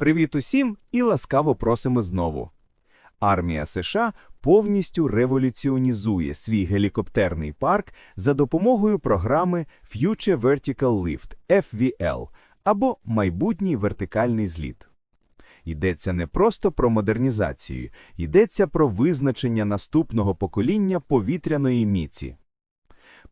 Привіт усім і ласкаво просимо знову. Армія США повністю революціонізує свій гелікоптерний парк за допомогою програми Future Vertical Lift FVL або майбутній вертикальний зліт. Йдеться не просто про модернізацію, йдеться про визначення наступного покоління повітряної міці.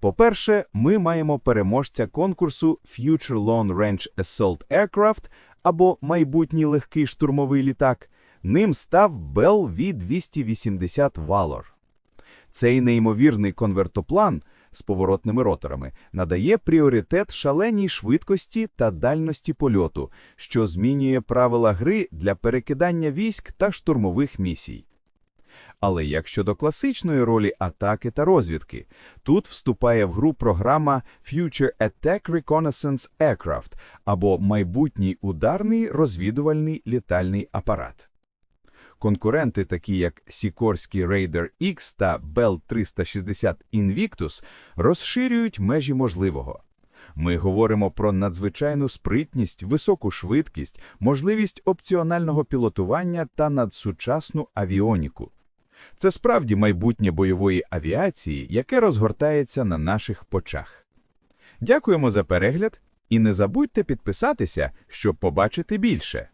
По-перше, ми маємо переможця конкурсу Future Long Range Assault Aircraft або майбутній легкий штурмовий літак. Ним став Bell V-280 Valor. Цей неймовірний конвертоплан з поворотними роторами надає пріоритет шаленій швидкості та дальності польоту, що змінює правила гри для перекидання військ та штурмових місій. Але як щодо класичної ролі атаки та розвідки, тут вступає в гру програма Future Attack Reconnaissance Aircraft або майбутній ударний розвідувальний літальний апарат. Конкуренти, такі як Сікорський Raider X та Bell 360 Invictus, розширюють межі можливого. Ми говоримо про надзвичайну спритність, високу швидкість, можливість опціонального пілотування та надсучасну авіоніку. Це справді майбутнє бойової авіації, яке розгортається на наших почах. Дякуємо за перегляд і не забудьте підписатися, щоб побачити більше.